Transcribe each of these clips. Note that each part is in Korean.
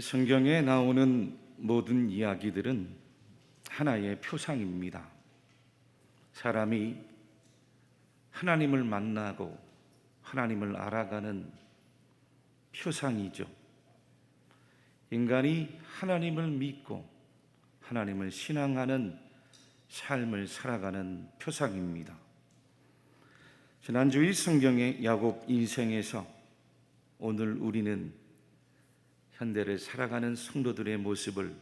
성경에 나오는 모든 이야기들은 하나의 표상입니다. 사람이 하나님을 만나고 하나님을 알아가는 표상이죠. 인간이 하나님을 믿고 하나님을 신앙하는 삶을 살아가는 표상입니다. 지난주일 성경의 야곱 인생에서 오늘 우리는 현대를 살아가는 성도들의 모습을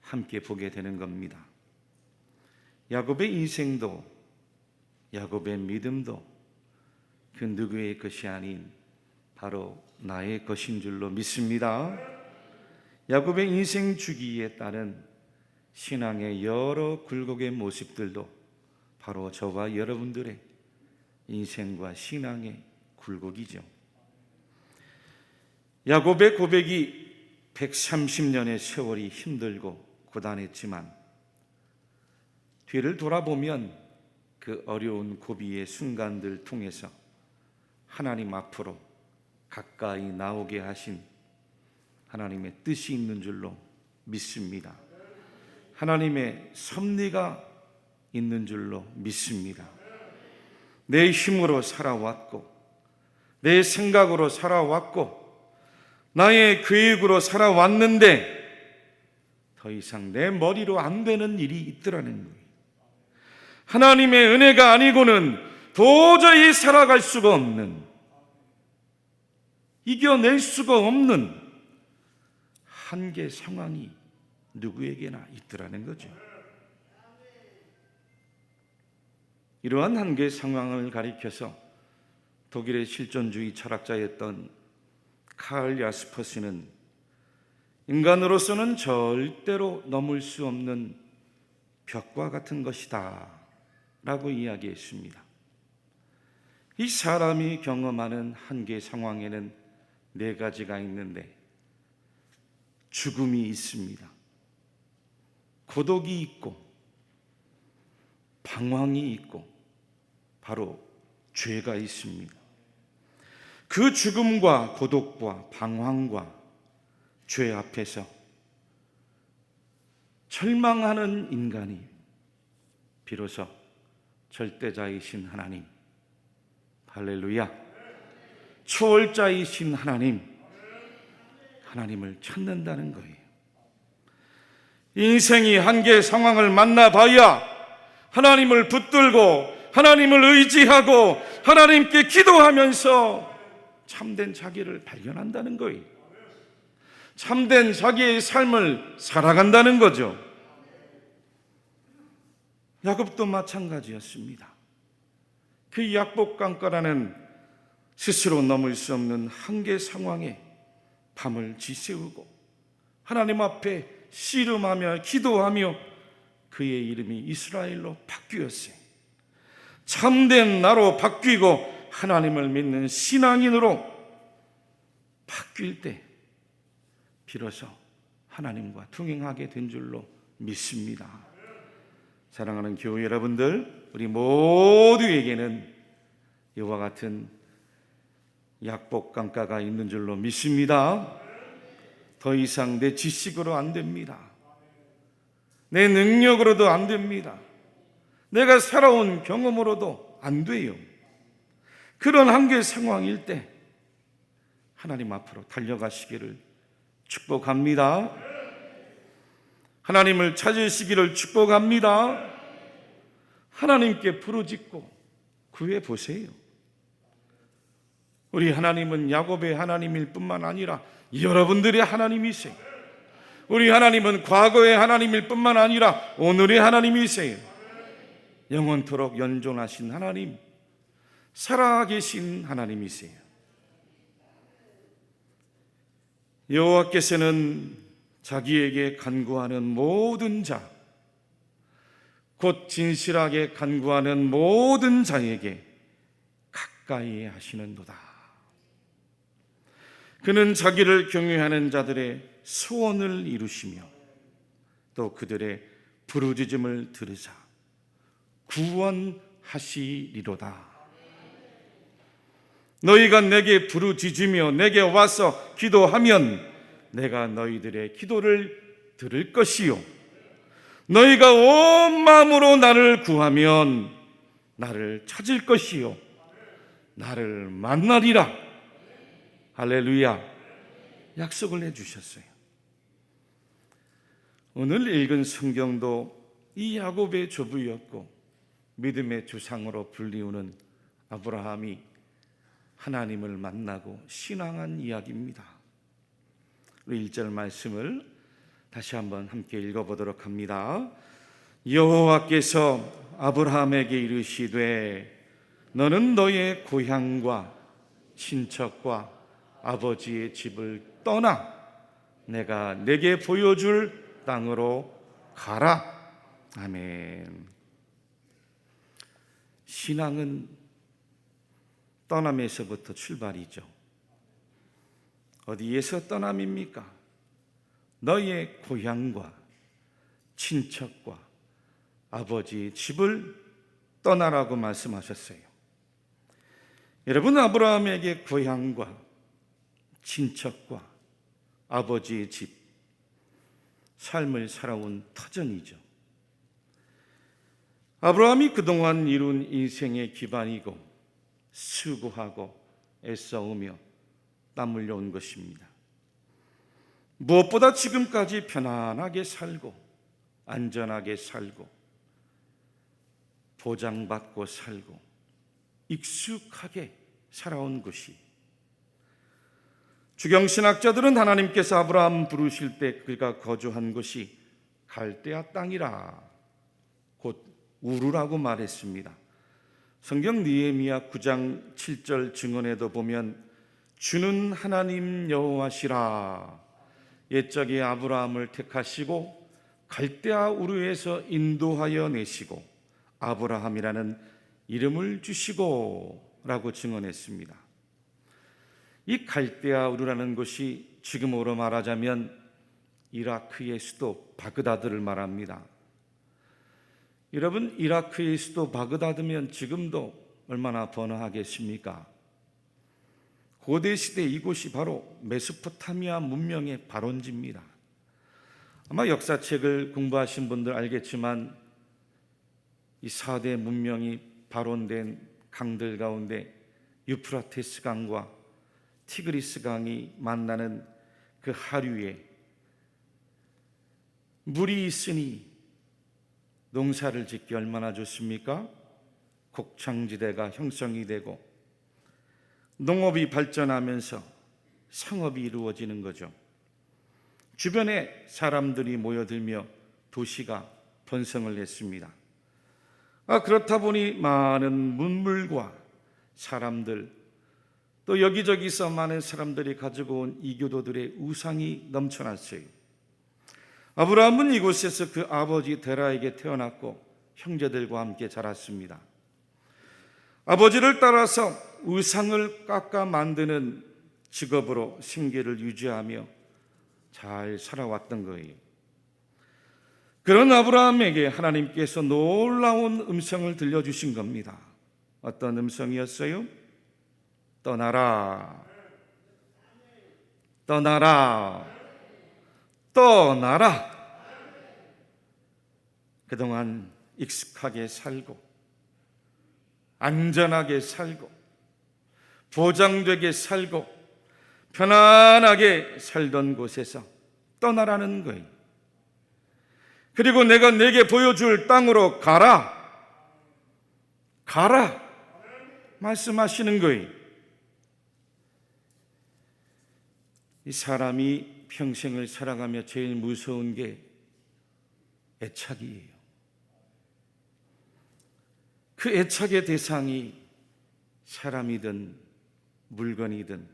함께 보게 되는 겁니다. 야곱의 인생도 야곱의 믿음도 그 누구의 것이 아닌 바로 나의 것인 줄로 믿습니다. 야곱의 인생 주기에 따른 신앙의 여러 굴곡의 모습들도 바로 저와 여러분들의 인생과 신앙의 굴곡이죠. 야곱의 고백이 130년의 세월이 힘들고 고단했지만 뒤를 돌아보면 그 어려운 고비의 순간들 통해서 하나님 앞으로 가까이 나오게 하신 하나님의 뜻이 있는 줄로 믿습니다. 하나님의 섭리가 있는 줄로 믿습니다. 내 힘으로 살아왔고, 내 생각으로 살아왔고, 나의 계획으로 살아왔는데, 더 이상 내 머리로 안 되는 일이 있더라는 거예요. 하나님의 은혜가 아니고는 도저히 살아갈 수가 없는, 이겨낼 수가 없는 한계 상황이 누구에게나 있더라는 거죠. 이러한 한계 상황을 가리켜서 독일의 실존주의 철학자였던 칼 야스퍼스는 인간으로서는 절대로 넘을 수 없는 벽과 같은 것이다 라고 이야기했습니다. 이 사람이 경험하는 한계 상황에는 네 가지가 있는데 죽음이 있습니다. 고독이 있고 방황이 있고 바로 죄가 있습니다. 그 죽음과 고독과 방황과 죄 앞에서 절망하는 인간이 비로소 절대자이신 하나님, 할렐루야, 초월자이신 하나님, 하나님을 찾는다는 거예요. 인생이 한계 상황을 만나봐야 하나님을 붙들고 하나님을 의지하고 하나님께 기도하면서 참된 자기를 발견한다는 거예요. 참된 자기의 삶을 살아간다는 거죠. 야곱도 마찬가지였습니다. 그 약복강가라는 스스로 넘을 수 없는 한계 상황에 밤을 지새우고 하나님 앞에 씨름하며 기도하며 그의 이름이 이스라엘로 바뀌었어요. 참된 나로 바뀌고 하나님을 믿는 신앙인으로 바뀔 때 비로소 하나님과 동행하게 된 줄로 믿습니다. 사랑하는 교회 여러분들, 우리 모두에게는 이와 같은 약복 강가가 있는 줄로 믿습니다. 더 이상 내 지식으로 안 됩니다. 내 능력으로도 안 됩니다. 내가 살아온 경험으로도 안 돼요. 그런 한계 상황일 때 하나님 앞으로 달려가시기를 축복합니다. 하나님을 찾으시기를 축복합니다. 하나님께 부르짖고 구해 보세요. 우리 하나님은 야곱의 하나님일 뿐만 아니라 여러분들의 하나님이세요. 우리 하나님은 과거의 하나님일 뿐만 아니라 오늘의 하나님이세요. 영원토록 연존하신 하나님, 살아계신 하나님이세요. 여호와께서는 자기에게 간구하는 모든 자, 곧 진실하게 간구하는 모든 자에게 가까이 하시는도다. 그는 자기를 경외하는 자들의 소원을 이루시며 또 그들의 부르짖음을 들으사 구원하시리로다. 너희가 내게 부르짖으며 내게 와서 기도하면 내가 너희들의 기도를 들을 것이요. 너희가 온 마음으로 나를 구하면 나를 찾을 것이요. 나를 만나리라. 할렐루야. 약속을 해 주셨어요. 오늘 읽은 성경도 이 야곱의 조부였고 믿음의 조상으로 불리우는 아브라함이 하나님을 만나고 신앙한 이야기입니다. 우리 1절 말씀을 다시 한번 함께 읽어보도록 합니다. 여호와께서 아브라함에게 이르시되 너는 너의 고향과 친척과 아버지의 집을 떠나 내가 내게 보여줄 땅으로 가라. 아멘. 신앙은 떠남에서부터 출발이죠. 어디에서 떠남입니까? 너의 고향과 친척과 아버지의 집을 떠나라고 말씀하셨어요. 여러분 아브라함에게 고향과 친척과 아버지의 집 삶을 살아온 터전이죠. 아브라함이 그동안 이룬 인생의 기반이고 수고하고 애써오며 땀 흘려온 것입니다. 무엇보다 지금까지 편안하게 살고 안전하게 살고 보장받고 살고 익숙하게 살아온 것이 주경 신학자들은 하나님께서 아브라함 부르실 때 그가 거주한 곳이 갈대아 땅이라 곧 우르라고 말했습니다. 성경 니에미야 9장 7절 증언에도 보면 주는 하나님 여호와시라 옛적에 아브라함을 택하시고 갈대아 우르에서 인도하여 내시고 아브라함이라는 이름을 주시고 라고 증언했습니다. 이 갈대아 우르라는 곳이 지금으로 말하자면 이라크의 수도 바그다드를 말합니다. 여러분 이라크의 수도 바그다드면 지금도 얼마나 번화하겠습니까? 고대 시대 이곳이 바로 메소포타미아 문명의 발원지입니다. 아마 역사책을 공부하신 분들 알겠지만 이 4대 문명이 발원된 강들 가운데 유프라테스 강과 티그리스 강이 만나는 그 하류에 물이 있으니 농사를 짓기 얼마나 좋습니까? 곡창지대가 형성이 되고 농업이 발전하면서 상업이 이루어지는 거죠. 주변에 사람들이 모여들며 도시가 번성을 했습니다. 아, 그렇다 보니 많은 문물과 사람들 또 여기저기서 많은 사람들이 가지고 온 이교도들의 우상이 넘쳐났어요. 아브라함은 이곳에서 그 아버지 데라에게 태어났고 형제들과 함께 자랐습니다. 아버지를 따라서 우상을 깎아 만드는 직업으로 생계를 유지하며 잘 살아왔던 거예요. 그런 아브라함에게 하나님께서 놀라운 음성을 들려주신 겁니다. 어떤 음성이었어요? 떠나라. 떠나라. 떠나라. 그동안 익숙하게 살고, 안전하게 살고, 보장되게 살고, 편안하게 살던 곳에서 떠나라는 거예요. 그리고 내가 내게 보여줄 땅으로 가라. 가라. 말씀하시는 거예요. 이 사람이 평생을 살아가며 제일 무서운 게 애착이에요. 그 애착의 대상이 사람이든 물건이든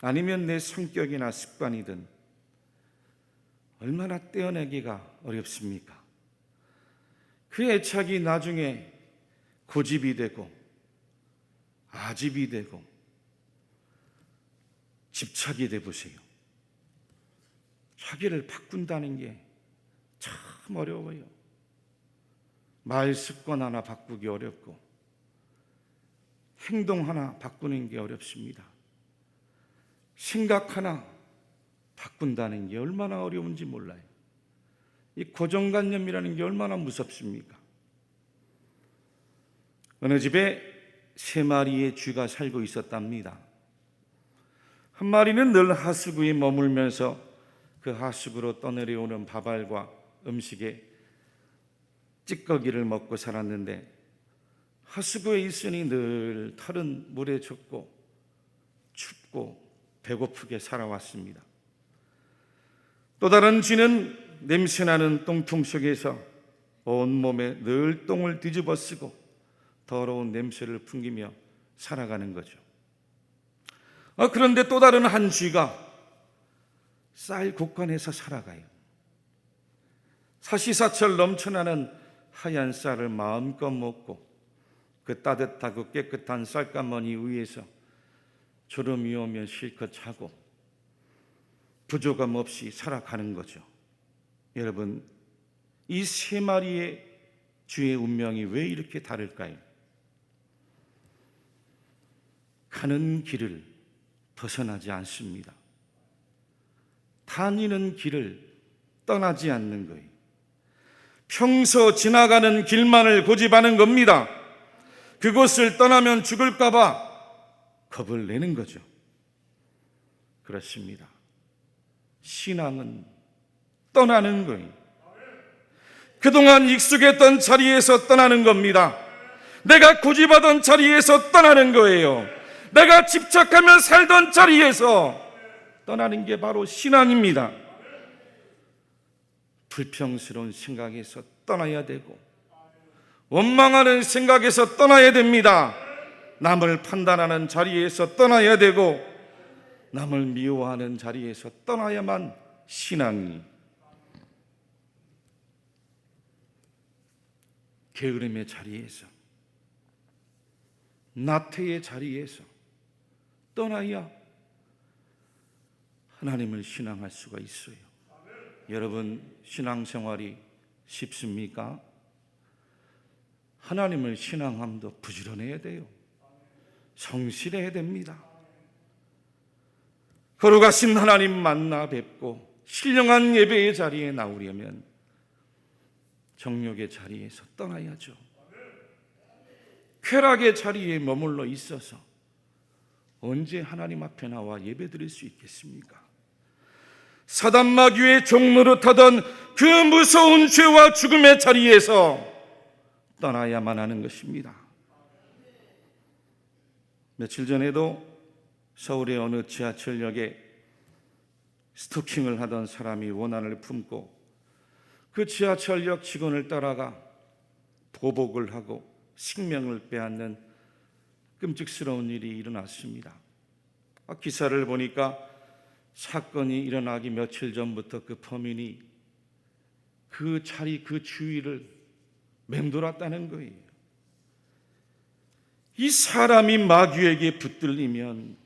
아니면 내 성격이나 습관이든 얼마나 떼어내기가 어렵습니까? 그 애착이 나중에 고집이 되고 아집이 되고 집착이 돼 보세요. 자기를 바꾼다는 게 참 어려워요. 말 습관 하나 바꾸기 어렵고 행동 하나 바꾸는 게 어렵습니다. 생각 하나 바꾼다는 게 얼마나 어려운지 몰라요. 이 고정관념이라는 게 얼마나 무섭습니까? 어느 집에 세 마리의 쥐가 살고 있었답니다. 한 마리는 늘 하수구에 머물면서 그 하수구로 떠내려오는 밥알과 음식에 찌꺼기를 먹고 살았는데 하수구에 있으니 늘 털은 물에 젖고 춥고 배고프게 살아왔습니다. 또 다른 쥐는 냄새나는 똥통 속에서 온몸에 늘 똥을 뒤집어 쓰고 더러운 냄새를 풍기며 살아가는 거죠. 아, 그런데 또 다른 한 쥐가 쌀 곡간에서 살아가요. 사시사철 넘쳐나는 하얀 쌀을 마음껏 먹고 그 따뜻하고 깨끗한 쌀가마니 위에서 졸음이 오면 실컷 자고 부조감 없이 살아가는 거죠. 여러분, 이 세 마리의 주의 운명이 왜 이렇게 다를까요? 가는 길을 벗어나지 않습니다. 다니는 길을 떠나지 않는 거예요. 평소 지나가는 길만을 고집하는 겁니다. 그곳을 떠나면 죽을까봐 겁을 내는 거죠. 그렇습니다. 신앙은 떠나는 거예요. 그동안 익숙했던 자리에서 떠나는 겁니다. 내가 고집하던 자리에서 떠나는 거예요. 내가 집착하며 살던 자리에서 떠나는 게 바로 신앙입니다. 불평스러운 생각에서 떠나야 되고, 원망하는 생각에서 떠나야 됩니다. 남을 판단하는 자리에서 떠나야 되고, 남을 미워하는 자리에서 떠나야만 신앙이 게으름의 자리에서 나태의 자리에서 떠나야 하나님을 신앙할 수가 있어요. 여러분 신앙생활이 쉽습니까? 하나님을 신앙함도 부지런해야 돼요. 성실해야 됩니다. 거룩하신 하나님 만나 뵙고 신령한 예배의 자리에 나오려면 정욕의 자리에서 떠나야죠. 쾌락의 자리에 머물러 있어서 언제 하나님 앞에 나와 예배 드릴 수 있겠습니까? 사단마귀의 종노릇하던 그 무서운 죄와 죽음의 자리에서 떠나야만 하는 것입니다. 며칠 전에도 서울의 어느 지하철역에 스토킹을 하던 사람이 원한을 품고 그 지하철역 직원을 따라가 보복을 하고 생명을 빼앗는 끔찍스러운 일이 일어났습니다. 아, 기사를 보니까 사건이 일어나기 며칠 전부터 그 범인이 그 자리 그 주위를 맴돌았다는 거예요. 이 사람이 마귀에게 붙들리면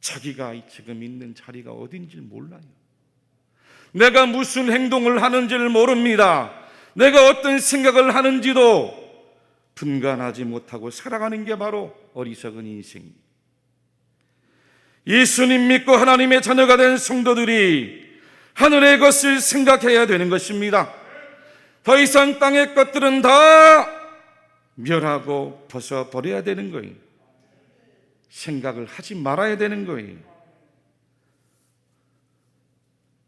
자기가 지금 있는 자리가 어딘지 몰라요. 내가 무슨 행동을 하는지를 모릅니다. 내가 어떤 생각을 하는지도 분간하지 못하고 살아가는 게 바로 어리석은 인생입니다. 예수님 믿고 하나님의 자녀가 된 성도들이 하늘의 것을 생각해야 되는 것입니다. 더 이상 땅의 것들은 다 멸하고 벗어버려야 되는 거예요. 생각을 하지 말아야 되는 거예요.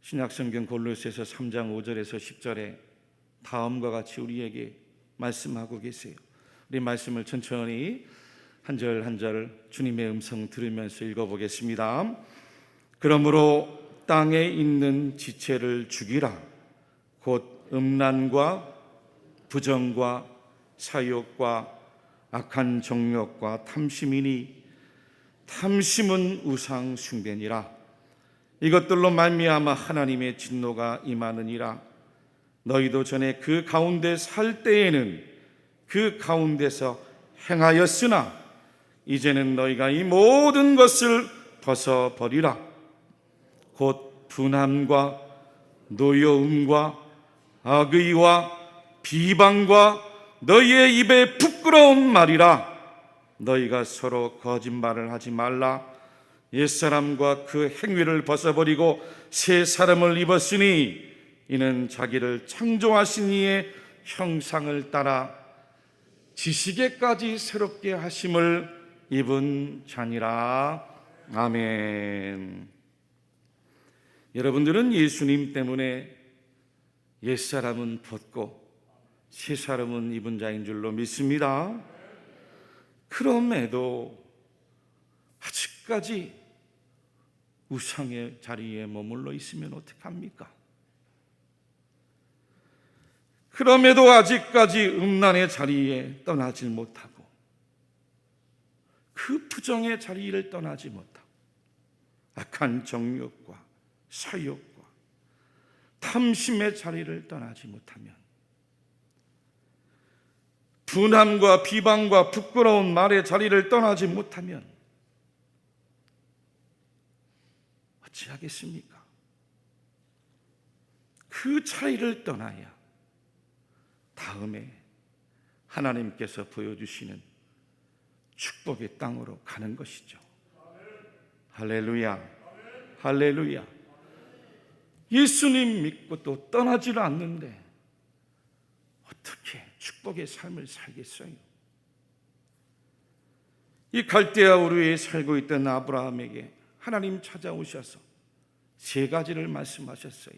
신약성경 골로새서 3장 5절에서 10절에 다음과 같이 우리에게 말씀하고 계세요. 우리 말씀을 천천히 한 절 한 절 주님의 음성 들으면서 읽어보겠습니다. 그러므로 땅에 있는 지체를 죽이라. 곧 음란과 부정과 사욕과 악한 정욕과 탐심이니 탐심은 우상 숭배니라. 이것들로 말미암아 하나님의 진노가 임하느니라. 너희도 전에 그 가운데 살 때에는 그 가운데서 행하였으나 이제는 너희가 이 모든 것을 벗어 버리라. 곧 분함과 노여움과 악의와 비방과 너희의 입에 부끄러운 말이라. 너희가 서로 거짓말을 하지 말라. 옛사람과 그 행위를 벗어버리고 새 사람을 입었으니 이는 자기를 창조하신 이의 형상을 따라 지식에까지 새롭게 하심을 입은 자니라. 아멘. 여러분들은 예수님 때문에 옛사람은 벗고 새 사람은 입은 자인 줄로 믿습니다. 그럼에도 아직까지 우상의 자리에 머물러 있으면 어떡합니까? 그럼에도 아직까지 음란의 자리에 떠나질 못하고 그 부정의 자리를 떠나지 못하고 악한 정욕과 사욕과 탐심의 자리를 떠나지 못하면 분함과 비방과 부끄러운 말의 자리를 떠나지 못하면 어찌하겠습니까? 그 차이를 떠나야 다음에 하나님께서 보여주시는 축복의 땅으로 가는 것이죠. 할렐루야. 할렐루야. 예수님 믿고 또 떠나지를 않는데 어떻게 축복의 삶을 살겠어요? 이 갈대아 우르에 살고 있던 아브라함에게 하나님 찾아오셔서 세 가지를 말씀하셨어요.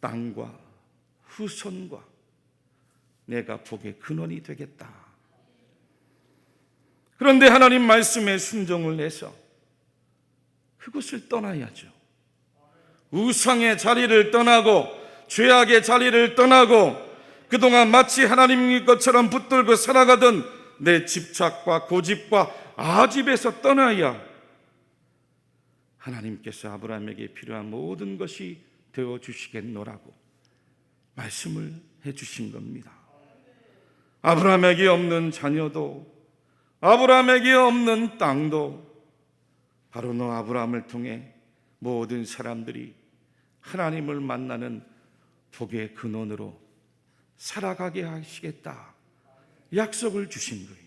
땅과 후손과 내가 복의 근원이 되겠다. 그런데 하나님 말씀에 순종을 해서 그곳을 떠나야죠. 우상의 자리를 떠나고 죄악의 자리를 떠나고 그동안 마치 하나님 것처럼 붙들고 살아가던 내 집착과 고집과 아집에서 떠나야 하나님께서 아브라함에게 필요한 모든 것이 되어 주시겠노라고 말씀을 해 주신 겁니다. 아브라함에게 없는 자녀도 아브라함에게 없는 땅도 바로 너 아브라함을 통해 모든 사람들이 하나님을 만나는 복의 근원으로 살아가게 하시겠다. 약속을 주신 거예요.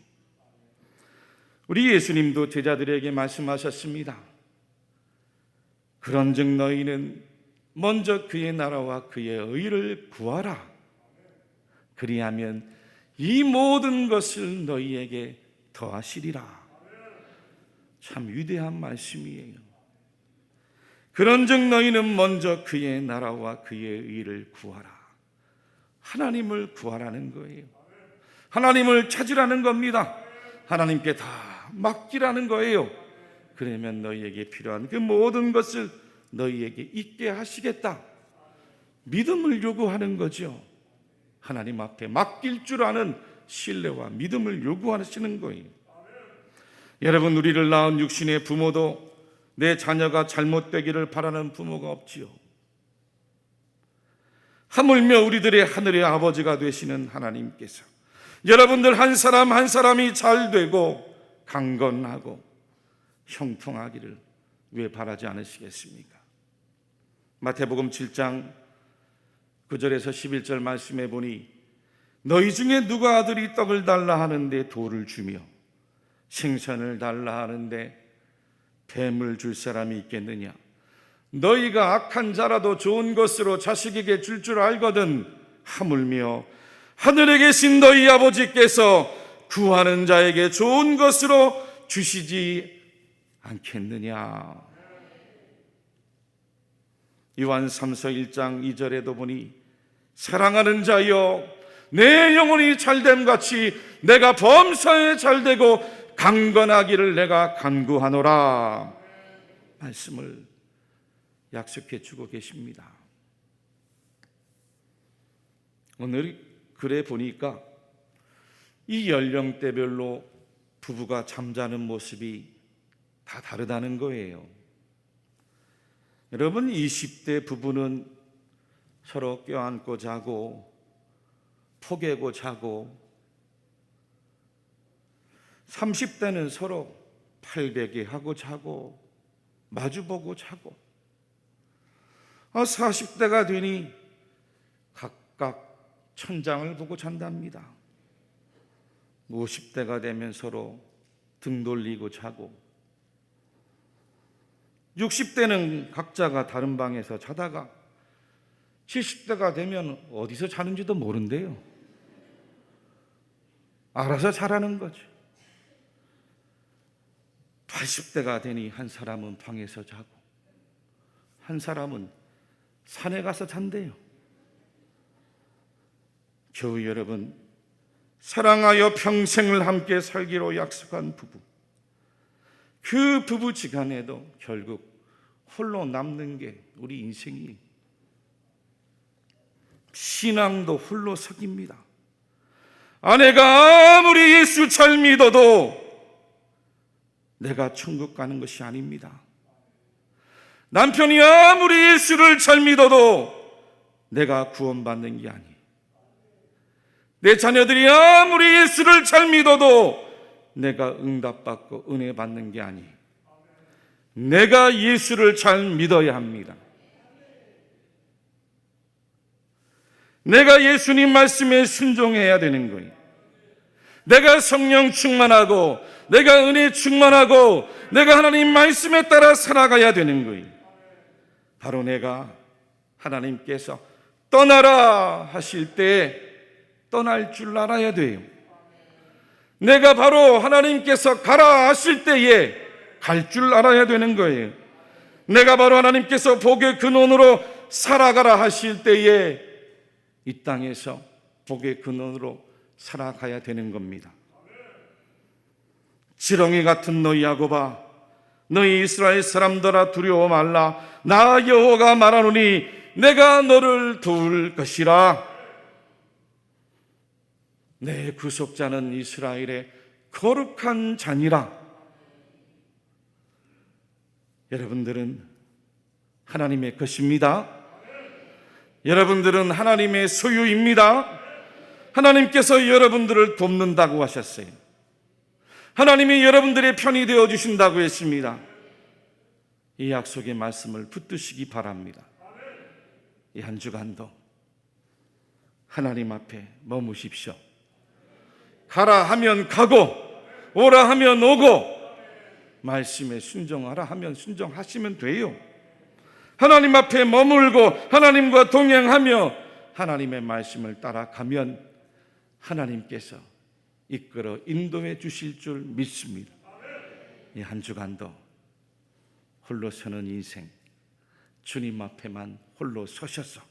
우리 예수님도 제자들에게 말씀하셨습니다. 그런즉 너희는 먼저 그의 나라와 그의 의를 구하라. 그리하면 이 모든 것을 너희에게 더하시리라. 참 위대한 말씀이에요. 그런즉 너희는 먼저 그의 나라와 그의 의를 구하라. 하나님을 구하라는 거예요. 하나님을 찾으라는 겁니다. 하나님께 다 맡기라는 거예요. 그러면 너희에게 필요한 그 모든 것을 너희에게 있게 하시겠다. 믿음을 요구하는 거죠. 하나님 앞에 맡길 줄 아는 신뢰와 믿음을 요구하시는 거예요. 여러분, 우리를 낳은 육신의 부모도 내 자녀가 잘못되기를 바라는 부모가 없지요. 하물며 우리들의 하늘의 아버지가 되시는 하나님께서 여러분들 한 사람 한 사람이 잘 되고 강건하고 형통하기를 왜 바라지 않으시겠습니까? 마태복음 7장 9절에서 11절 말씀해 보니 너희 중에 누가 아들이 떡을 달라 하는데 돌을 주며 생선을 달라 하는데 뱀을 줄 사람이 있겠느냐? 너희가 악한 자라도 좋은 것으로 자식에게 줄줄 알거든 하물며 하늘에 계신 너희 아버지께서 구하는 자에게 좋은 것으로 주시지 않겠느냐? 요한 3서 1장 2절에도 보니 사랑하는 자여 내 영혼이 잘됨 같이 내가 범사에 잘되고 강건하기를 내가 간구하노라 말씀을 약속해 주고 계십니다. 오늘 글에 보니까 이 연령대별로 부부가 잠자는 모습이 다 다르다는 거예요. 여러분 20대 부부는 서로 껴안고 자고 포개고 자고 30대는 서로 팔베개 하고 자고 마주보고 자고 40대가 되니 각각 천장을 보고 잔답니다. 50대가 되면 서로 등 돌리고 자고 60대는 각자가 다른 방에서 자다가 70대가 되면 어디서 자는지도 모른대요. 알아서 자라는 거죠. 80대가 되니 한 사람은 방에서 자고 한 사람은 산에 가서 잔대요. 교우 여러분, 사랑하여 평생을 함께 살기로 약속한 부부. 그 부부 지간에도 결국 홀로 남는 게 우리 인생이 신앙도 홀로 서깁니다. 아내가 아무리 예수 잘 믿어도 내가 천국 가는 것이 아닙니다. 남편이 아무리 예수를 잘 믿어도 내가 구원받는 게 아니. 내 자녀들이 아무리 예수를 잘 믿어도 내가 응답받고 은혜 받는 게 아니. 내가 예수를 잘 믿어야 합니다. 내가 예수님 말씀에 순종해야 되는 거예요. 내가 성령 충만하고, 내가 은혜 충만하고, 내가 하나님 말씀에 따라 살아가야 되는 거예요. 바로 내가 하나님께서 떠나라 하실 때 떠날 줄 알아야 돼요. 내가 바로 하나님께서 가라 하실 때에 갈 줄 알아야 되는 거예요. 내가 바로 하나님께서 복의 근원으로 살아가라 하실 때에 이 땅에서 복의 근원으로 살아가야 되는 겁니다. 지렁이 같은 너희 야고바 너희 이스라엘 사람들아 두려워 말라 나 여호와가 말하노니 내가 너를 도울 것이라 내 구속자는 이스라엘의 거룩한 자니라 여러분들은 하나님의 것입니다. 여러분들은 하나님의 소유입니다. 하나님께서 여러분들을 돕는다고 하셨어요. 하나님이 여러분들의 편이 되어 주신다고 했습니다. 이 약속의 말씀을 붙드시기 바랍니다. 이 한 주간도 하나님 앞에 머무십시오. 가라 하면 가고, 오라 하면 오고, 말씀에 순종하라 하면 순종하시면 돼요. 하나님 앞에 머물고 하나님과 동행하며 하나님의 말씀을 따라가면 하나님께서 이끌어 인도해 주실 줄 믿습니다. 이 한 주간도 홀로 서는 인생, 주님 앞에만 홀로 서셔서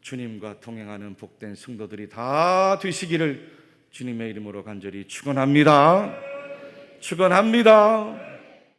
주님과 동행하는 복된 성도들이 다 되시기를 주님의 이름으로 간절히 축원합니다. 축원합니다.